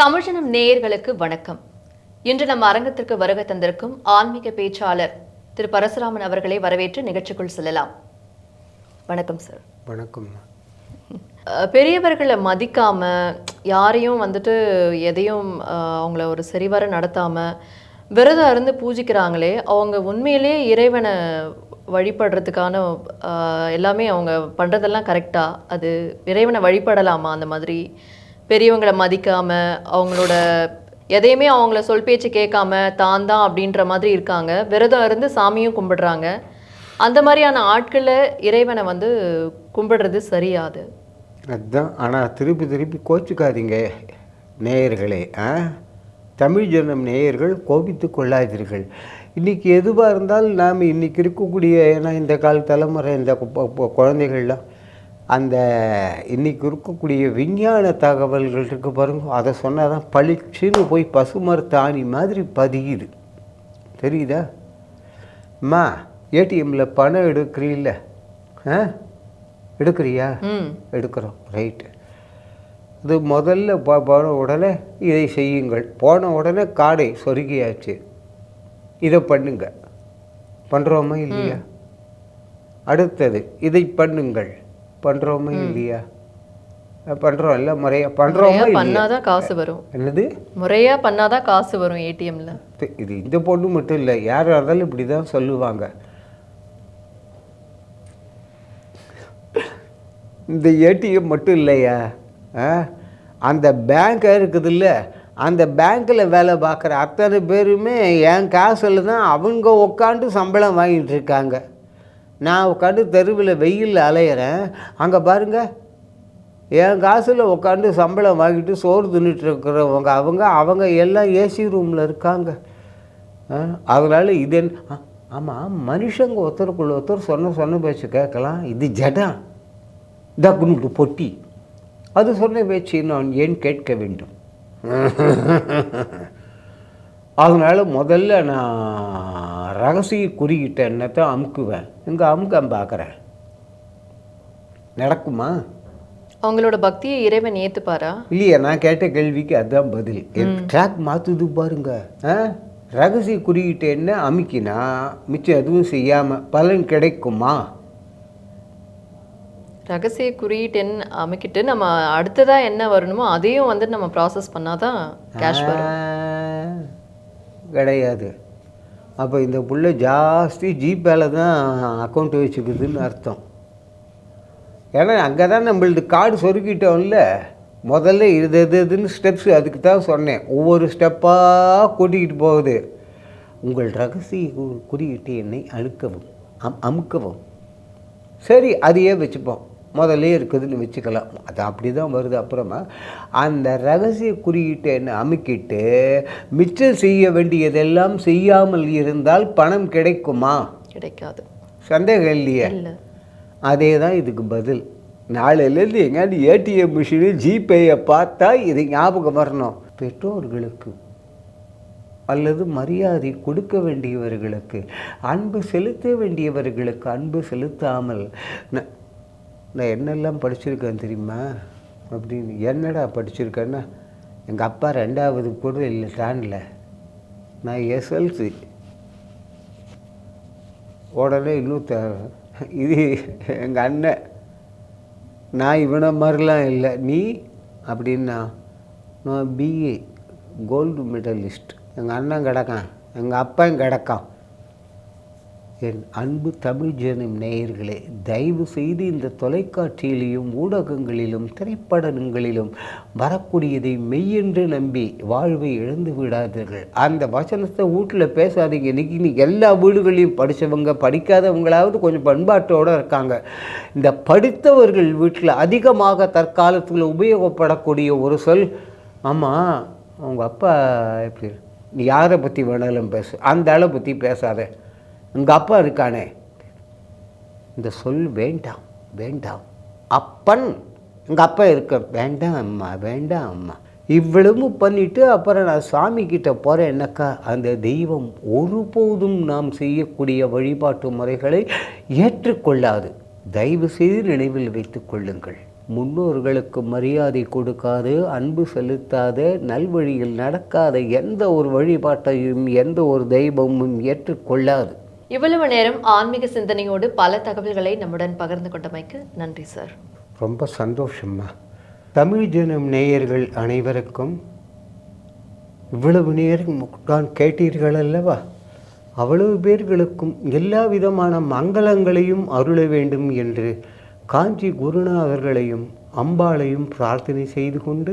தமிழ்ஜனம் நேயர்களுக்கு வணக்கம். இன்று நம் அரங்கத்திற்கு வருகை தந்திருக்கும் ஆன்மீக பேச்சாளர் திரு பரசுராமன் அவர்களை வரவேற்று நிகழ்ச்சிக்குள் செல்லலாம். வணக்கம் சார் வணக்கம். பெரியவர்களை மதிக்காம யாரையும் வந்துட்டு எதையும் அவங்கள ஒரு சரிவர நடத்தாம விரதம் இருந்து பூஜிக்கிறாங்களே அவங்க உண்மையிலேயே இறைவனை வழிபடுறதுக்கான எல்லாமே அவங்க பண்றதெல்லாம் கரெக்டா அது இறைவனை வழிபடலாமா அந்த மாதிரி? பெரியவங்களை மதிக்காம அவங்களோட எதையுமே அவங்கள சொல் பேச்சு கேட்காம தான் தான் அப்படின்ற மாதிரி இருக்காங்க. விரதம் இருந்து சாமியும் கும்பிடுறாங்க. அந்த மாதிரியான ஆட்களை இறைவனை வந்து கும்பிடுறது சரியாது. அதுதான் ஆனால் திருப்பி திருப்பி கோச்சுக்காதீங்க நேயர்களே. ஆ? தமிழ் ஜனம் நேயர்கள் கோபித்து கொள்ளாதீர்கள். இன்றைக்கி எதுவாக இருந்தாலும் நாம் இன்றைக்கி இருக்கக்கூடிய ஏன்னா இந்த கால தலைமுறை இந்த குழந்தைகள்லாம் அந்த இன்றைக்கி இருக்கக்கூடிய விஞ்ஞான தகவல்கள் இருக்கு பாருங்க. அதை சொன்னால் தான் பளிச்சுன்னு போய் பசுமரத்தாணி மாதிரி பதியுது. தெரியுதா? அம்மா ஏடிஎம்மில் பணம் எடுக்கிறீல்ல. ஆ? எடுக்கிறியா? ம். எடுக்கிறோம். ரைட்டு இது முதல்ல போன உடனே இதை செய்யுங்கள். போன உடனே காடை சொருகியாச்சு. இதை பண்ணுங்க. பண்ணுறோமா இல்லையா? அடுத்தது இதை பண்ணுங்கள். பண்ணுறோமா இல்லையா? பண்ணுறோம் இல்லை முறையா பண்ணுறோமா பண்ணாதான் காசு வரும். என்னது? முறையா பண்ணாதான் காசு வரும் ஏடிஎம்ல. இது- இந்த பொண்ணு மட்டும் இல்லை யாராக இருந்தாலும் இப்படி தான் சொல்லுவாங்க. இந்த ஏடிஎம் மட்டும் இல்லையா? அந்த பேங்க் இருக்குதுல்ல அந்த பேங்க்கில் வேலை பார்க்குற அத்தனை பேருமே என் காசில் தான் அவங்க உட்காந்து சம்பளம் வாங்கிட்டு இருக்காங்க. நான் உட்காந்து தெருவில் வெயிலில் அலையிறேன். அங்கே பாருங்கள் என் காசில் உட்காந்து சம்பளம் வாங்கிட்டு சோறு தின்னுட்டு இருக்கிறவங்க அவங்க அவங்க எல்லாம் ஏசி ரூமில் இருக்காங்க. ஆ, இது ஆமாம் மனுஷங்க ஒருத்தருக்குள்ள ஒருத்தர் சொன்ன சொன்ன பேச்சு கேட்கலாம். இது ஜடம் தக்குனுட்டு பொட்டி. அது சொன்ன பேச்சு நான் ஏன் கேட்க வேண்டும்? அதனால் முதல்ல நான் ரகசிய குறிக்கிட்ட எண்ணத்தை அமுக்குவேன்? இங்கே அமுக்கம் பார்க்குறேன் நடக்குமா? அவங்களோட பக்தியை இறைவன் ஏத்துப்பாரா? இல்லையா நான் கேட்ட கேள்விக்கு அதுதான் பதில். ட்ராக் மாற்றுது பாருங்க. ஆ? ரகசிய குறியீட்டு என்ன அமுக்கினா மிச்சம் எதுவும் செய்யாமல் பலன் கிடைக்குமா? ரகசிய குறியீட்டு எண் அமைக்கிட்டு நம்ம அடுத்ததா என்ன வரணுமோ அதையும் வந்து நம்ம ப்ராசஸ் பண்ணாதான் கேஷ் வரும். கிடையாது. அப்போ இந்த புள்ள ஜாஸ்தி ஜிபேல தான் அக்கௌண்ட் வச்சுக்குதுன்னு அர்த்தம். ஏன்னா அங்கே தான் நம்மளது கார்டு சொருக்கிட்டோம்ல. முதல்ல இது இது இதுன்னு ஸ்டெப்ஸ் அதுக்கு தான் சொன்னேன். ஒவ்வொரு ஸ்டெப்பாக கூட்டிகிட்டு போகுது. உங்கள் ரகசிய குறியீட்டு என்னை அழுக்கவும் அம் அமுக்கவும். சரி அதையே வச்சுப்போம். முதல்ல இருக்குதுன்னு வச்சுக்கலாம். அது அப்படி தான் வருது. அப்புறமா அந்த ரகசிய குறியீட்டை என்ன அமுக்கிட்டு மிச்சம் செய்ய வேண்டியதெல்லாம் செய்யாமல் இருந்தால் பணம் கிடைக்குமா? கிடைக்காது. சந்தேகம் இல்லையே? இல்ல. அதே தான் இதுக்கு பதில். நாளையிலேருந்து எங்கேயாவது ஏடிஎம் மிஷினு ஜிபேயை பார்த்தா இது ஞாபகம் வரணும். பெற்றோர்களுக்கு அல்லது மரியாதை கொடுக்க வேண்டியவர்களுக்கு அன்பு செலுத்த வேண்டியவர்களுக்கு அன்பு செலுத்தாமல் நான் என்னெல்லாம் படிச்சிருக்கேன் தெரியுமா? அப்படின்னு என்னடா படிச்சிருக்கேன்னா எங்கள் அப்பா ரெண்டாவது கூட இல்லை ஸ்டாண்டில் நான் எஸ்எல்சி உடனே இன்னும் த இது எங்கள் அண்ணன். நான் இவனை மாதிரிலாம் இல்லை. நீ? அப்படின்னா நான் பிஏ கோல்டு மெடலிஸ்ட் எங்கள் அண்ணன் கிடக்கான். எங்கள் அப்பன் கிடக்கான். என் அன்பு தமிழ் ஜனம் நேயர்களே தயவு செய்து இந்த தொலைக்காட்சியிலும் ஊடகங்களிலும் திரைப்படங்களிலும் வரக்கூடியதை மெய்யென்று நம்பி வாழ்வை இழந்து விடாதீர்கள். அந்த வசனத்தை வீட்டில் பேசாதீங்க. இன்னைக்கு இன்னைக்கு எல்லா வீடுகளையும் படித்தவங்க படிக்காதவங்களாவது கொஞ்சம் பண்பாட்டோடு இருக்காங்க. இந்த படித்தவர்கள் வீட்டில் அதிகமாக தற்காலத்தில் உபயோகப்படக்கூடிய ஒரு சொல் ஆமாம் அவங்க அப்பா எப்படி நீ யாரை பற்றி வேணாலும் பேசு. அந்த ஆளை பற்றி பேசாத. எங்கள் அப்பா இருக்கானே. இந்த சொல் வேண்டாம் வேண்டாம். அப்பன் எங்கள் அப்பா இருக்க வேண்டாம் அம்மா வேண்டாம் அம்மா. இவ்வளவும் பண்ணிவிட்டு அப்புறம் நான் சாமிக்கிட்ட போகிறேன் என்னக்கா? அந்த தெய்வம் ஒருபோதும் நாம் செய்யக்கூடிய வழிபாட்டு முறைகளை ஏற்றுக்கொள்ளாது. தயவு செய்து நினைவில் வைத்து கொள்ளுங்கள். முன்னோர்களுக்கு மரியாதை கொடுக்காது அன்பு செலுத்தாத நல்வழியில் நடக்காத எந்த ஒரு வழிபாட்டையும் எந்த ஒரு தெய்வமும் ஏற்றுக்கொள்ளாது. இவ்வளவு நேரம் ஆன்மீக சிந்தனையோடு பல தகவல்களை நம்முடன் பகிர்ந்து கொண்டமைக்கு நன்றி சார். ரொம்ப சந்தோஷம்மா. தமிழ் தினம் நேயர்கள் அனைவருக்கும் இவ்வளவு நேரம் தான் கேட்டீர்கள் அல்லவா? அவ்வளவு பேர்களுக்கும் எல்லா விதமான மங்களங்களையும் அருள வேண்டும் என்று காஞ்சி குருநாதர்களையும் அம்பாளையும் பிரார்த்தனை செய்து கொண்டு